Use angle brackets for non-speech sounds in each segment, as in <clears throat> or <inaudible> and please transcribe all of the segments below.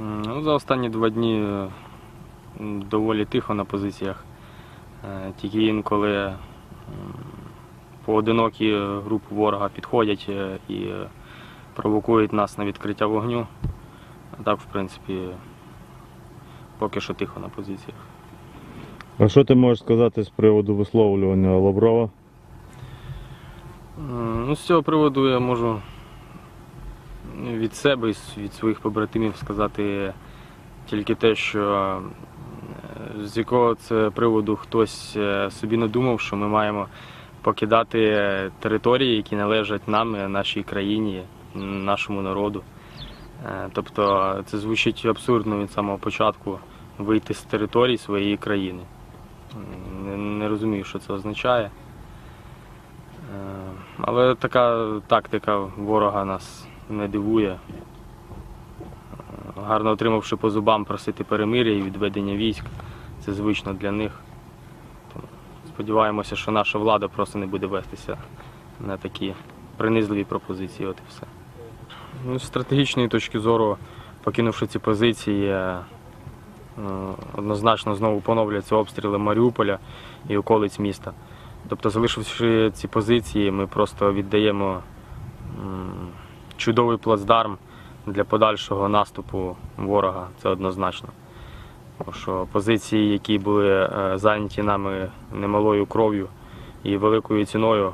Ну, за останні два дні е, доволі тихо на позиціях. Е, Тільки інколи поодинокі е, групи ворога підходять і провокують нас на відкриття вогню. А так, в принципі, поки що тихо на позиціях. А що ти можеш сказати з приводу висловлювання Лаврова? Ну, з цього приводу я можу від себе і від своїх побратимів сказати тільки те, що е, з якого це приводу хтось е, собі надумав, що ми маємо покидати території, які належать нам, е, нашій країні, нашому народу. Тобто це звучить абсурдно від самого початку вийти з території своєї країни. Не, розумію, що це означає. Але така тактика ворога нас не дивує. Е, Гарно отримавши по зубам просити перемир'я і відведення військ. Це звично для них. Сподіваємося, що наша влада просто не буде вестися на такі принизливі пропозиції. От і все. Ну, з стратегічної точки зору, покинувши ці позиції, е, однозначно знову поновляться обстріли Маріуполя і околиць міста. Тобто, залишивши ці позиції, ми просто віддаємо чудовий плацдарм для подальшого наступу ворога. Це однозначно. Тому що позиції, які були е, зайняті нами немалою кров'ю і великою ціною,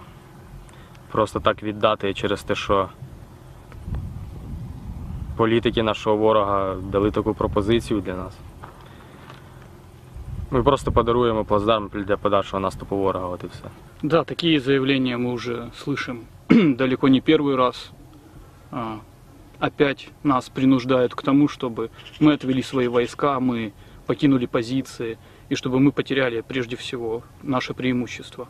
просто так віддати через те, що політики нашого ворога дали таку пропозицію для нас. Ми просто подаруємо плацдарм для подальшого наступу ворога, от і все. Да, такие заявления мы уже слышим <clears throat> далеко не первый раз. А, опять нас принуждают к тому, чтобы мы отвели свои войска, мы покинули позиции, и чтобы мы потеряли прежде всего наше преимущество.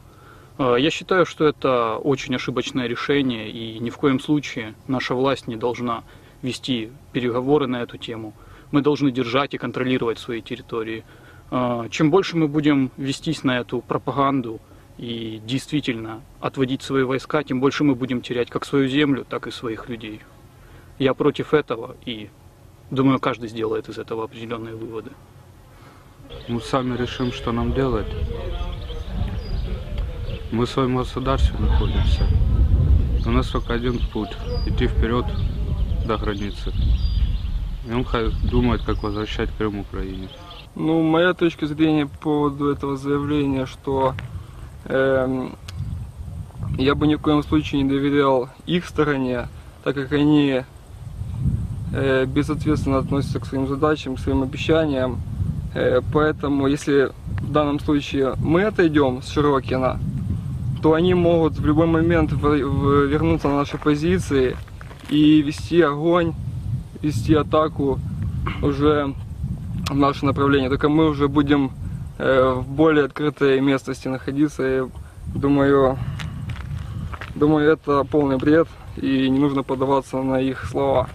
А, Я считаю, что это очень ошибочное решение, и ни в коем случае наша власть не должна вести переговоры на эту тему. Мы должны держать и контролировать свои территории. А, Чем больше мы будем вестись на эту пропаганду и действительно отводить свои войска, тем больше мы будем терять как свою землю, так и своих людей. Я против этого и думаю, каждый сделает из этого определенные выводы. Мы сами решим, что нам делать. Мы в своем государстве находимся. У нас только один путь – идти вперед до границы. И он думает, как возвращать Крым Украине. Ну, моя точка зрения по поводу этого заявления, что я бы ни в коем случае не доверял их стороне, так как они э, безответственно относятся к своим задачам, к своим обещаниям. Э, поэтому, если в данном случае мы отойдем с Широкина, то они могут в любой момент вернуться на наши позиции и вести огонь, вести атаку уже в наше направление. Только мы уже будем в более открытой местности находиться. И думаю, думаю, это полный бред и не нужно поддаваться на их слова.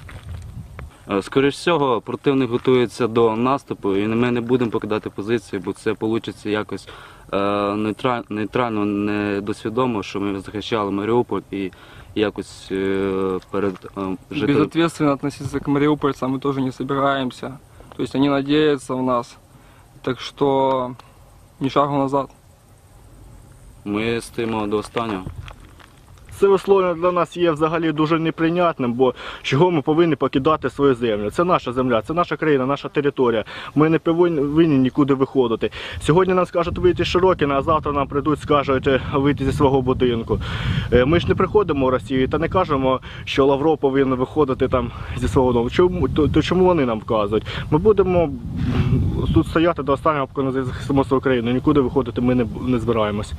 Е, Скоріш всього, противник готується до наступу, і ми не будемо покидати позиції, бо це вийде якось е, нейтра- нейтрально, недосвідомо, що ми захищали Маріуполь і якось е, перед е, жителями. Безответственно относиться к мариупольцам мы тоже не собираемся. То есть они надеются в нас. Так что ни шагу назад. Ми стоїмо до останнього. Це висловлення для нас є взагалі дуже неприйнятним, бо чого ми повинні покидати свою землю? Це наша земля, це наша країна, наша територія. Ми не повинні нікуди виходити. Сьогодні нам скажуть вийти з Широкіна, а завтра нам прийдуть, скажуть е, вийти зі свого будинку. Е, Ми ж не приходимо в Росію та не кажемо, що Лавров повинен виходити там зі свого дому. Чому то, то чому вони нам вказують? Ми будемо тут стояти до останнього, поки не захистимо свою. Нікуди виходити ми не, не збираємось.